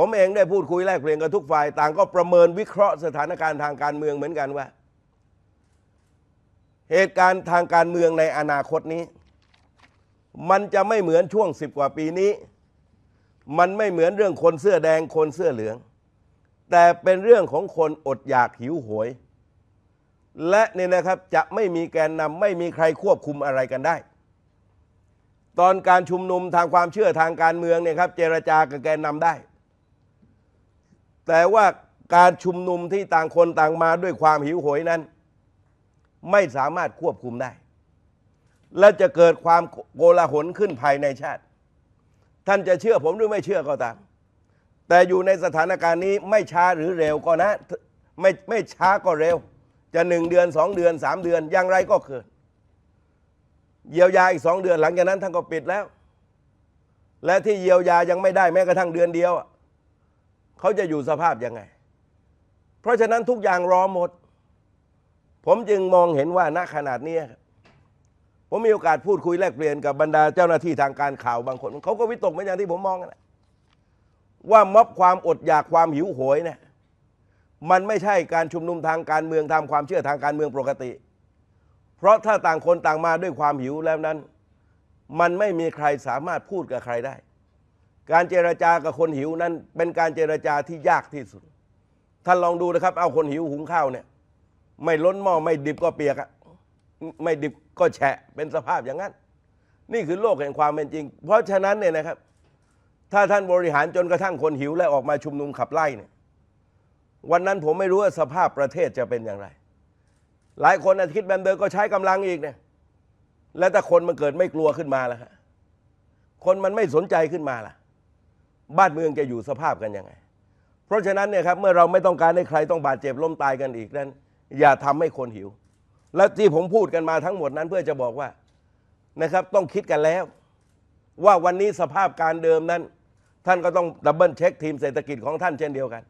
ผมเองได้พูดคุยแลกเปลี่ยนกับทุกฝ่ายต่างก็ประเมินวิเคราะห์สถานการณ์ทางการเมืองเหมือนกันว่า เหตุการณ์ทางการเมืองในอนาคตนี้ มันจะไม่เหมือนช่วงสิบกว่าปีนี้ มันไม่เหมือนเรื่องคนเสื้อแดงคนเสื้อเหลือง แต่เป็นเรื่องของคนอดอยากหิวโหยและเนี่ยนะครับจะไม่มีแกนนำไม่มีใครควบคุมอะไรกันได้ ตอนการชุมนุมทางความเชื่อทางการเมืองเนี่ยครับเจรจากับแกนนำได้ แต่ว่าการชุมนุมที่ต่างคนต่างมาด้วยความหิวโหยนั้น ไม่สามารถควบคุมได้ และจะเกิดความโกลาหลขึ้นภายในชาติ ท่านจะเชื่อผมหรือไม่เชื่อก็ตาม แต่อยู่ในสถานการณ์นี้ไม่ช้าหรือเร็วก็นะไม่ไม่ช้าก็เร็ว จะหนึ่งเดือนสองเดือนสามเดือนอย่างไรก็เกิดเยียวยาอีกสองเดือนหลังจากนั้นท่านก็ปิดแล้ว และที่เยียวยายังไม่ได้แม้กระทั่งเดือนเดียวอะ เขาจะอยู่สภาพยังไง เพราะฉะนั้นทุกอย่างรอหมด ผมจึงมองเห็นว่าณขนาดนี้ครับผมมีโอกาสพูดคุยแลกเปลี่ยนกับบรรดาเจ้าหน้าที่ทางการข่าวบางคนเขาก็วิตกเหมือนอย่างที่ผมมองนั่นแหละว่าม็อบความอดอยากความหิวโหยเนี่ยมันไม่ใช่การชุมนุมทางการเมืองตามความเชื่อทางการเมืองปกติ เพราะถ้าต่างคนต่างมาด้วยความหิวแล้วนั้น มันไม่มีใครสามารถพูดกับใครได้ การเจรจากับคนหิวนั้น เป็นการเจรจาที่ยากที่สุด ท่านลองดูนะครับ เอาคนหิวหุงข้าวเนี่ย ไม่ล้นหม้อไม่ดิบก็เปียกอะไม่ดิบก็แฉะเป็นสภาพอย่างนั้น นี่คือโลกแห่งความเป็นจริง เพราะฉะนั้นเนี่ยนะครับ ถ้าท่านบริหารจนกระทั่งคนหิวและออกมาชุมนุมขับไล่เนี่ยวันนั้นผมไม่รู้ว่าสภาพประเทศจะเป็นอย่างไร หลายคนอาจคิดแบบเดิมก็ใช้กำลังอีกเนี่ยแล้วถ้าคนมันเกิดไม่กลัวขึ้นมาล่ะครับคนมันไม่สนใจขึ้นมาล่ะ บ้านเมืองจะอยู่สภาพกันยังไง เพราะฉะนั้นเนี่ยครับเมื่อเราไม่ต้องการให้ใครต้องบาดเจ็บล้มตายกันอีกนั้น อย่าทำให้คนหิว และที่ผมพูดกันมาทั้งหมดนั้นเพื่อจะบอกว่านะครับต้องคิดกันแล้ว ว่าวันนี้สภาพการเดิมนั้น ท่านก็ต้องดับเบิลเช็คทีมเศรษฐกิจของท่านเช่นเดียวกัน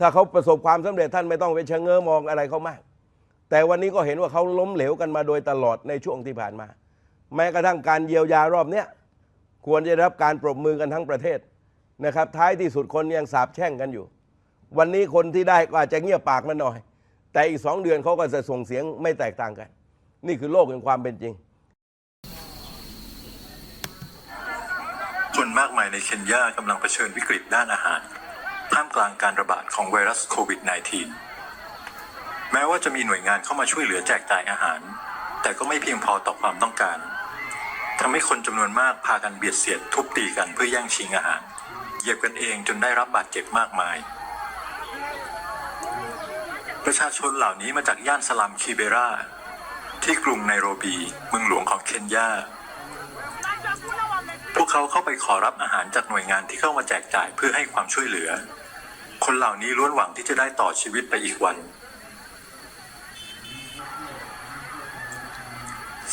ถ้าเขาประสบความสำเร็จท่านไม่ต้องไปชะเง้อมองอะไรเขามาก แต่วันนี้ก็เห็นว่าเขาล้มเหลวกันมาโดยตลอดในช่วงที่ผ่านมา แม้กระทั่งการเยียวยารอบเนี้ยควรจะได้รับการปรบมือกันทั้งประเทศ นะครับ ท้ายที่สุดคนยังสาบแช่งกันอยู่ วันนี้คนที่ได้ก็อาจจะเงียบปากมาหน่อย แต่อีกสองเดือนเขาก็จะส่งเสียงไม่แตกต่างกัน นี่คือโลกแห่งความเป็นจริง คนมากมายในเคนยากำลังเผชิญวิกฤตด้านอาหาร ท่ามกลางการระบาดของไวรัสโควิด -19 แม้ว่าจะมีหน่วยงานเข้ามาช่วยเหลือแจกจ่ายอาหาร แต่ก็ไม่เพียงพอต่อความต้องการทำให้คนจำนวนมากพากันเบียดเสียดทุบตีกันเพื่อแย่งชิงอาหาร เหยียบกันเองจนได้รับบาดเจ็บมากมาย ประชาชนเหล่านี้มาจากย่านสลัมคีเบราที่กรุงไนโรบีเมืองหลวงของเคนยาพวกเขาเข้าไปขอรับอาหารจากหน่วยงานที่เข้ามาแจกจ่ายเพื่อให้ความช่วยเหลือ คนเหล่านี้ล้วนหวังที่จะได้ต่อชีวิตไปอีกวัน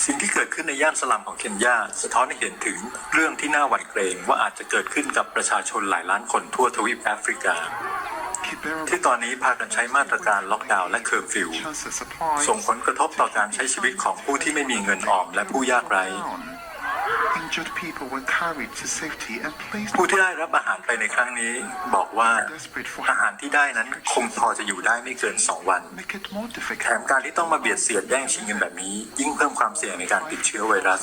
สิ่งที่เกิดขึ้นในย่านสลัมของเคนยาสะท้อนให้เห็นถึงเรื่องที่น่าหวั่นเกรงว่าอาจจะเกิดขึ้นกับประชาชนหลายล้านคนทั่วทวีปแอฟริกา ที่ตอนนี้พากันใช้มาตรการล็อกดาวน์และเคอร์ฟิว ส่งผลกระทบต่อการใช้ชีวิตของผู้ที่ไม่มีเงินออมและผู้ยากไร้ ผู้ที่ได้รับอาหารไปในครั้งนี้ บอกว่าอาหารที่ได้นั้นคงพอจะอยู่ได้ไม่เกิน 2 วัน make it more แถ difficult. มการที่ต้องมาเบียดเสียดแย่งชิงกันแบบนี้ ยิ่งเพิ่มความเสี่ยงในการติดเชื้อไวรัส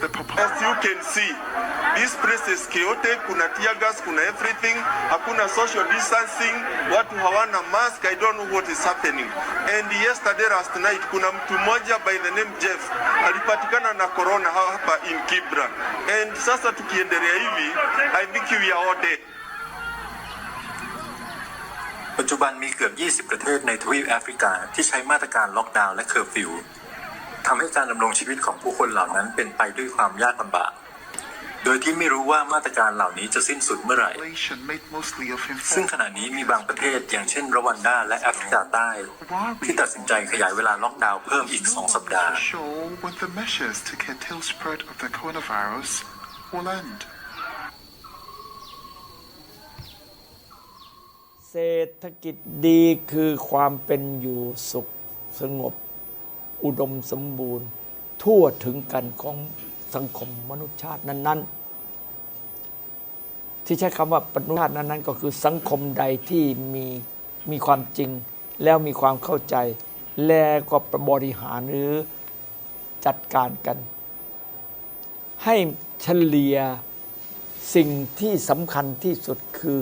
The As proposal you can see, this place is chaotic. Kuna tear gas, kuna everything. Hakuna social distancing. Watu hawana mask. I don't know what is happening. And yesterday last night, kuna mtu mmoja by the name Jeff alipatikana na corona hapa in Kibra. And sasa tukiendelea hivi, I think we are all dead. ปัจจุบันมีเกือบ 20 ประเทศในทวีปแอฟริกาที่ใช้มาตรการล็อกดาวน์และเคอร์ฟิว ทำให้การดำรงชีวิตของผู้คนเหล่านั้นเป็นไปด้วยความยากลำบาก โดยที่ไม่รู้ว่ามาตรการเหล่านี้จะสิ้นสุดเมื่อไหร่ made mostly of ซึ่ง informed ขณะนี้มีบางประเทศอย่างเช่นรวันดาและแอฟริกาใต้ ที่ตัดสินใจขยายเวลาล็อกดาวน์เพิ่มอีก 2 สัปดาห์ show when the measures to curtail spread of the coronavirus will end. เศรษฐกิจดีคือความเป็นอยู่สุขสงบ อุดมสมบูรณ์ ทั่วถึงกันของสังคมมนุษยชาตินั้น ๆ ที่ใช้คำว่ามนุษยชาตินั้น ๆ ก็คือสังคมใดที่มีมีความจริง แล้วมีความเข้าใจ แล้วก็บริหารหรือจัดการกัน ให้เฉลี่ยสิ่งที่สำคัญที่สุดคือ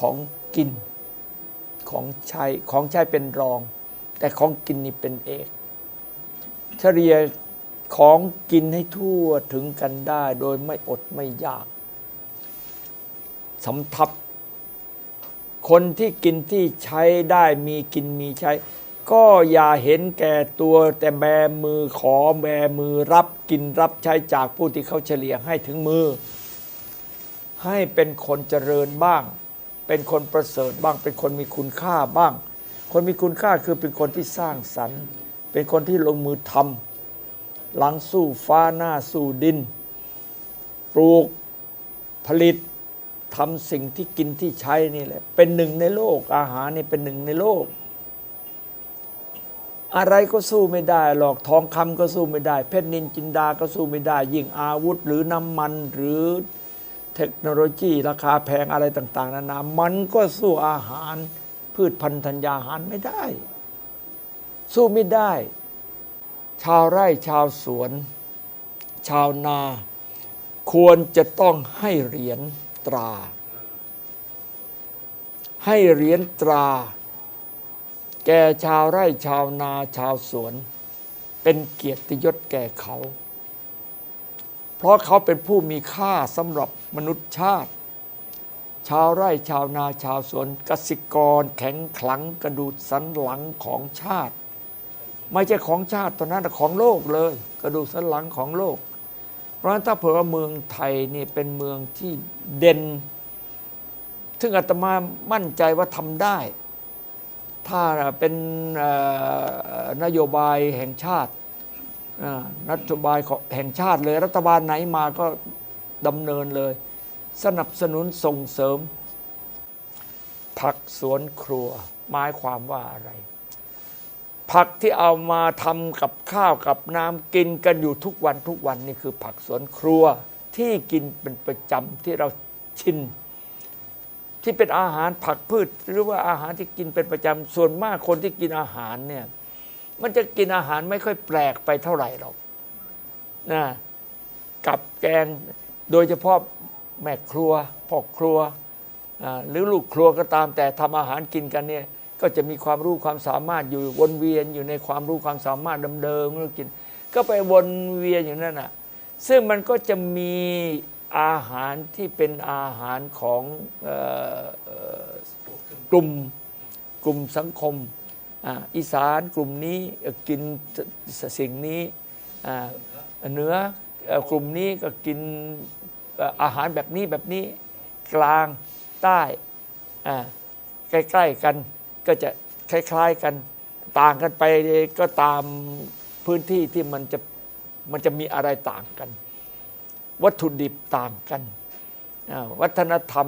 ของกินของใช้ของใช้เป็นรอง แต่ของกินนี่เป็นเอกเฉลี่ยของกินให้ทั่วถึงกันได้โดยไม่อดไม่ยากสำทับ คนที่กินที่ใช้ได้มีกินมีใช้ ก็อย่าเห็นแก่ตัวแต่แบมือขอแบมือรับกินรับใช้จากผู้ที่เขาเฉลี่ยให้ถึงมือ ให้เป็นคนเจริญบ้าง เป็นคนประเสริฐบ้าง เป็นคนมีคุณค่าบ้าง คนมีคุณค่าคือเป็นคนที่สร้างสรรค์ เป็นคนที่ลงมือทำหลังสู้ฟ้าหน้าสู้ดิน ปลูกผลิตทำสิ่งที่กินที่ใช้นี่แหละ เป็นหนึ่งในโลก อาหารนี่เป็นหนึ่งในโลก อะไรก็สู้ไม่ได้หรอกทองคำก็สู้ไม่ได้ เพชรนินจินดาก็สู้ไม่ได้ ยิ่งอาวุธหรือน้ำมันหรือเทคโนโลยี ราคาแพงอะไรต่าง ๆนานามันก็สู้อาหาร พืชพันธัญญาหารไม่ได้ สู้ไม่ได้ ชาวไร่ชาวสวน ชาวนา ควรจะต้องให้เหรียญตรา ให้เหรียญตรา แก่ชาวไร่ชาวนาชาวสวน เป็นเกียรติยศแก่เขา เพราะเขาเป็นผู้มีค่าสำหรับมนุษยชาติ ชาวไร่ชาวนาชาวสวนกสิกร แข็งขลังกระดูดสันหลังของชาติ ไม่ใช่ของชาติตอนนั้นแต่ของโลกเลย กระดูกสันหลังของโลก เพราะฉะนั้นถ้าเผื่อว่าเมืองไทยนี่เป็นเมืองที่เด่นซึ่งอาตมามั่นใจว่าทำได้ ถ้าเป็นนโยบายแห่งชาติอ่านโยบายแห่งชาติเลย รัฐบาลไหนมาก็ดำเนินเลย สนับสนุนส่งเสริม ผักสวนครัวหมายความว่าอะไร ผักที่เอามาทำกับข้าวกับน้ำกินกันอยู่ทุกวันทุกวันนี่คือผักสวนครัวที่กินเป็นประจำที่เราชินที่เป็นอาหารผักพืช หรือว่าอาหารที่กินเป็นประจำส่วนมากคนที่กินอาหารเนี่ยมันจะกินอาหารไม่ค่อยแปลกไปเท่าไหร่หรอกนะกับแกงโดยเฉพาะ แม่ครัวพ่อครัวหรือลูกครัวก็ตามแต่ทำอาหารกินกันเนี่ยก็จะมีความรู้ความสามารถอยู่วนเวียนอยู่ในความรู้ความสามารถเดิมๆแล้วกิน ก็ไปวนเวียนอย่างนั้นน่ะซึ่งมันก็จะมีอาหารที่เป็นอาหารของออกลุ่มกลุ่มสังคมอ,อีสานกลุ่มนี้กินสิ่งนี้เหนือเอ่อกลุ่มนี้ก็กิน อาหารแบบนี้แบบนี้กลางใต้ใกล้ๆกันก็จะคล้ายๆกันต่างกันไปก็ตามพื้นที่ที่มันจะมันจะมีอะไรต่างกัน วัตถุดิบต่างกัน วัฒนธรรม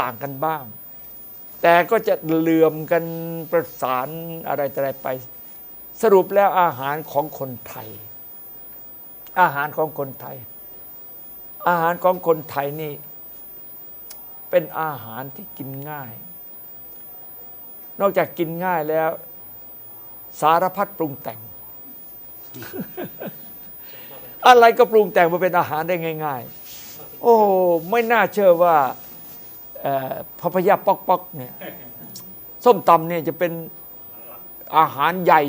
ต่างกันบ้าง แต่ก็จะเหลื่อมกันประสานอะไรต่ออะไรไป สรุปแล้วอาหารของคนไทย อาหารของคนไทย อาหารของคนไทยนี่ เป็นอาหารที่กินง่าย นอกจากกินง่ายแล้ว สารพัดปรุงแต่ง อะไรก็ปรุงแต่งมาเป็นอาหารได้ง่าย ๆ โอ้ไม่น่าเชื่อว่าเอ่อพระพยาปอกปอกเนี่ยส้มตำเนี่ยจะเป็นอาหารใหญ่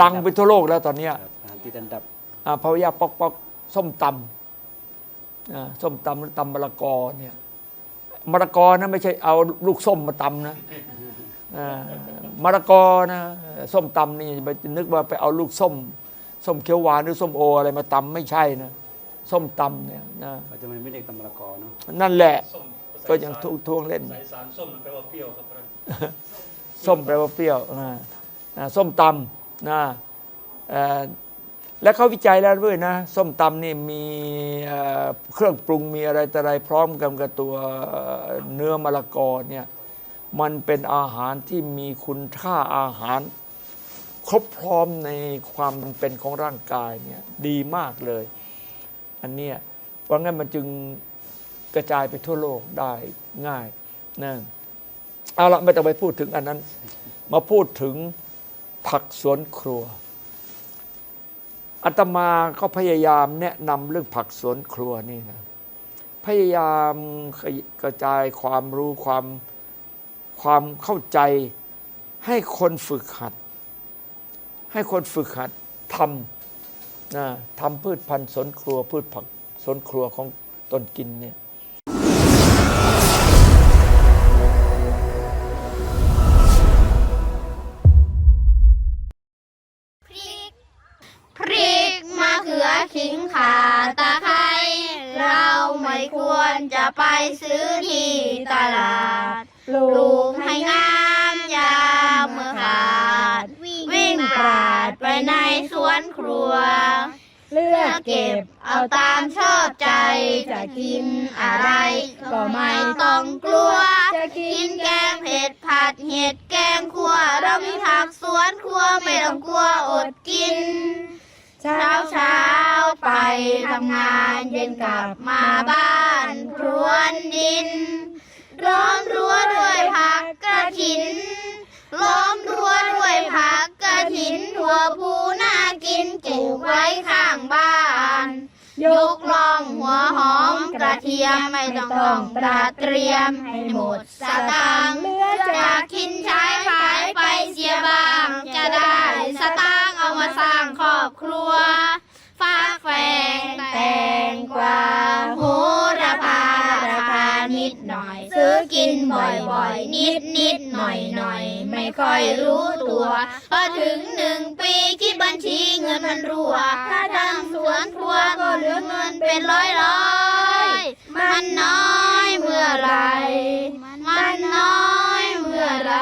ดังไปทั่วโลกแล้วตอนเนี้ยครับอาหารติดอันดับอ่าพระพยาปอกปอกส้มตำอ่า ส้มตำหรือตำมะละกอเนี่ยมะละกอนะไม่ใช่เอาลูกส้มมาตำนะอ่ามะละกอนะส้มตำนี่ไปนึกว่าไปเอาลูกส้ม ส้มเขียวหวานหรือส้มโออะไรมาตำไม่ใช่นะส้มตำเนี่ยนะก็จะไม่ไม่เรียกตำมะละกอเนาะนั่นแหละ ก็ยังทวงทวงเล่นสายสารส้มมันแปลว่าเปรี้ยวครับส้มแปลว่าเปรี้ยวนะอ่าส้มตำนะเอ่อ และเขาวิจัยแล้วด้วยนะ ส้มตำนี่มีเครื่องปรุงมีอะไรแต่อะไรพร้อมกันกับตัวเนื้อมะละกอเนี่ยมันเป็นอาหารที่มีคุณค่าอาหาร ครบพร้อมในความเป็นของร่างกายเนี่ยดีมากเลย อันเนี้ยเพราะงั้นมันจึงกระจายไปทั่วโลกได้ง่ายนะเอาละไม่ต้องไปพูดถึงอันนั้น มาพูดถึงผักสวนครัว อาตมาก็พยายามแนะนำเรื่องผักสวนครัวนี่นะพยายามกระจายความรู้ความความเข้าใจ ให้คนฝึกหัด ให้คนฝึกหัดทำนะทำพืชพันธุ์สวนครัว พืชผักสวนครัวของตนกินเนี่ย ไปซื้อที่ตลาด ลูกให้งามยามเมื่อขาด วิ่งปราดไปในสวนครัว เลือกเก็บเอาตามชอบใจ จะกินอะไร ก็ไม่ต้องกลัว จะกินแกงเผ็ดผัดเห็ดแกงขั่วเรามีผักสวนครัวไม่ต้องกลัวอดกิน เช้าเช้าไปทำงานเย็นกลับมาบ้านพรวนดิน ล้อมรั้วด้วยผักกระถิน ล้อมรั้วด้วยผักกระถินถั่วพูน่ากินปลูกไว้ข้างบ้าน ยกล่องหัวหอมกระเทียมไม่ต้องต้องตราเตรียมให้หมดสตางค์จะกินใช้ขายไปเสียบ้างจะได้ สร้างครอบครัวฟ้าแฝงแตงกวาโหระพาระพานิดหน่อย ซื้อกินบ่อยๆ นิดนิดหน่อยหน่อย ไม่ค่อยรู้ตัว พอถึงหนึ่งปีคิดบัญชีเงินมันรั่ว ถ้าทำสวนครัวก็เหลือเงินเป็นร้อยร้อยมันน้อยเมื่อไร มันน้อยเมื่อไร